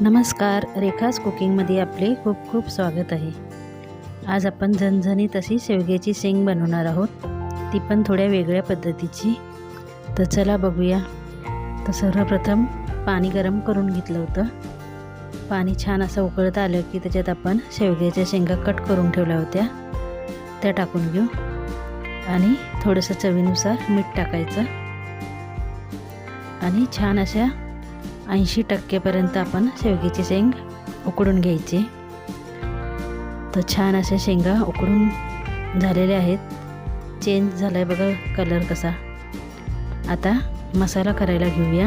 नमस्कार रेखाज कुकिंगमध्ये आपले खूप खूप स्वागत आहे. आज आपण झणझणीत अशी शेवग्याची शेंग बनवणार आहोत. ती पण थोड्या वेगळ्या पद्धतीची. तर चला बघूया. तर सर्वप्रथम पाणी गरम करून घेतलं होतं. पाणी छान असं उकळत आलं की त्याच्यात आपण शेवग्याच्या शेंगा कट करून ठेवल्या होत्या. त्या टाकून घेऊ. आणि थोडंसं चवीनुसार मीठ टाकायचं. आणि छान अशा ऐंशी टक्केपर्यंत आपण शेवग्याची शेंग उकडून घ्यायची. तर छान अशा शेंगा उकडून झालेल्या आहेत. चेंज झाला आहे बघा कलर कसा. आता मसाला करायला घेऊया.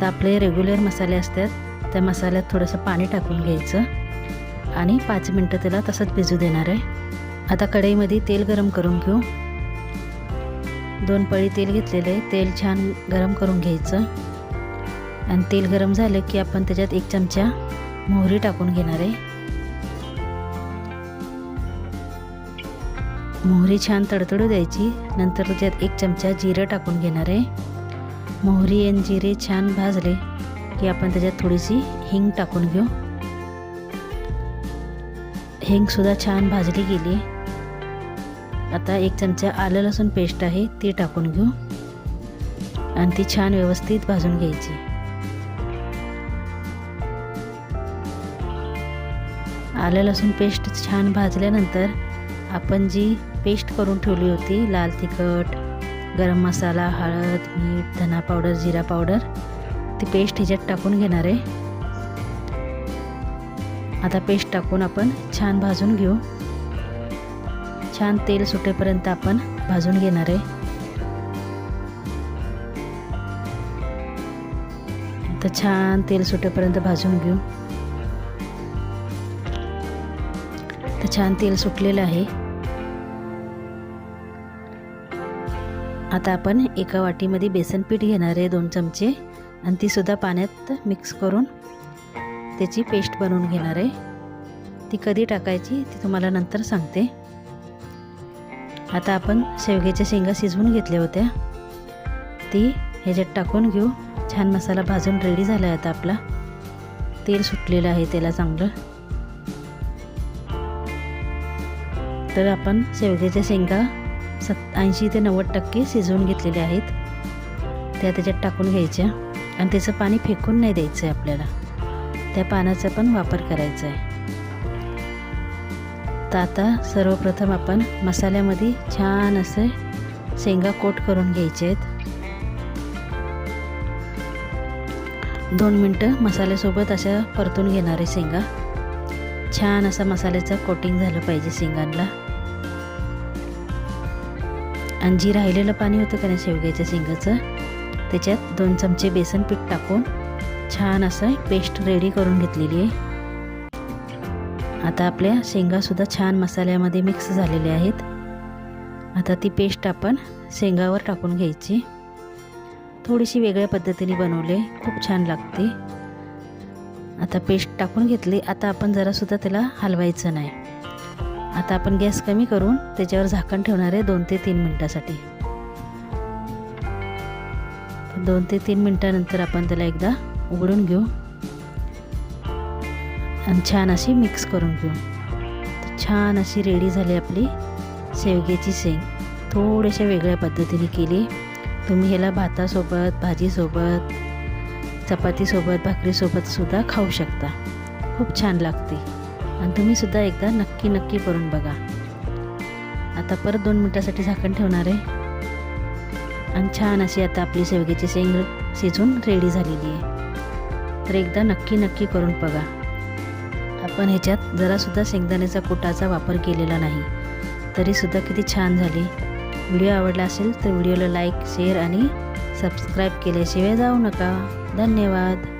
तर आपले रेग्युलर मसाले असतात त्या मसाल्यात थोडंसं पाणी टाकून घ्यायचं. आणि पाच मिनटं त्याला तसंच भिजू देणार आहे. आता कढईमध्ये तेल गरम करून घेऊ. दोन पळी तेल घेतलेले तेल छान गरम करून घ्यायचं. आणि तेल गरम झालं की आपण त्याच्यात एक चमचा मोहरी टाकून घेणार आहे. मोहरी छान तडतडू द्यायची. नंतर त्याच्यात एक चमचा जिरं टाकून घेणार आहे. मोहरी आणि जिरे छान भाजले की आपण त्याच्यात थोडीशी हिंग टाकून घेऊ. हिंगसुद्धा छान भाजली गेली. आता एक चमचा आलं लसूण पेस्ट आहे ती टाकून घेऊ. आणि ती छान व्यवस्थित भाजून घ्यायची. आलं लसूण पेस्ट छान भाजल्यानंतर आपण जी पेस्ट करून ठेवली होती लाल तिखट गरम मसाला हळद मीठ धना पावडर जिरा पावडर ती पेस्ट ह्याच्यात टाकून घेणार आहे. आता पेस्ट टाकून आपण छान भाजून घेऊ. छान तेल सुटेपर्यंत आपण भाजून घेणार आहे. तर छान तेल सुटेपर्यंत भाजून घेऊ. छान तेल सुटलेलं आहे. आता आपण एका वाटीमध्ये बेसन पीठ घेणार आहे दोन चमचे. आणि तीसुद्धा पाण्यात मिक्स करून त्याची पेस्ट बनवून घेणार आहे. ती कधी टाकायची ती तुम्हाला नंतर सांगते. आता आपण शेवग्याच्या शेंगा शिजवून घेतल्या होत्या. ती ह्याच्यात टाकून घेऊ. छान मसाला भाजून रेडी झाला आहे आता आपला. तेल सुटलेलं आहे त्याला चांगलं. तर आपण शेवग्याच्या शेंगा सत् ऐंशी ते नव्वद टक्के शिजवून घेतलेल्या आहेत. त्या त्याच्यात टाकून घ्यायच्या आणि त्याचं पाणी फेकून नाही द्यायचं आहे आपल्याला. त्या पाण्याचा पण वापर करायचा आहे तर आता सर्वप्रथम आपण मसाल्यामध्ये छान असे शेंगा कोट करून घ्यायचे आहेत. दोन मिनटं मसाल्यासोबत अशा परतून घेणारे शेंगा. छान असा मसाल्याचं कोटिंग झालं पाहिजे शेंगांना. आणि जी राहिलेलं पाणी होतं का नाही शेवग्याच्या शेंगाचं त्याच्यात दोन चमचे बेसन पीठ टाकून छान असं पेस्ट रेडी करून घेतलेली आहे. आता आपल्या शेंगासुद्धा छान मसाल्यामध्ये मिक्स झालेल्या आहेत. आता ती पेस्ट आपण शेंगावर टाकून घ्यायची. थोडीशी वेगळ्या पद्धतीने बनवले खूप छान लागते. आता पेस्ट टाकून घेतली. आता आपण जरासुद्धा त्याला हलवायचं नाही. आता आपण गॅस कमी करून त्याच्यावर झाकण ठेवणार आहे दोन ते तीन मिनटासाठी. दोन ते तीन मिनटानंतर आपण त्याला एकदा उघडून घेऊ. आणि छान अशी मिक्स करून घेऊ. छान अशी रेडी झाली आपली शेवग्याची शेंग. थोड्याशा वेगळ्या पद्धतीने केली. तुम्ही ह्याला भातासोबत भाजीसोबत चपातीसोबत भाकरीसोबतसुद्धा खाऊ शकता. खूप छान लागते. आणि तुम्हीसुद्धा एकदा नक्की नक्की करून बघा. आता परत दोन मिनटासाठी झाकण ठेवणार आहे. आणि छान अशी आता आपली शेवग्याची शेंग शिजून रेडी झालेली आहे. तर एकदा नक्की नक्की करून बघा. आपण ह्याच्यात जरासुद्धा शेंगदाण्याचा कुटाचा वापर केलेला नाही. तरीसुद्धा किती छान झाली. व्हिडिओ आवडला असेल तर व्हिडिओला लाईक शेअर आणि सबस्क्राईब केल्याशिवाय जाऊ नका. धन्यवाद.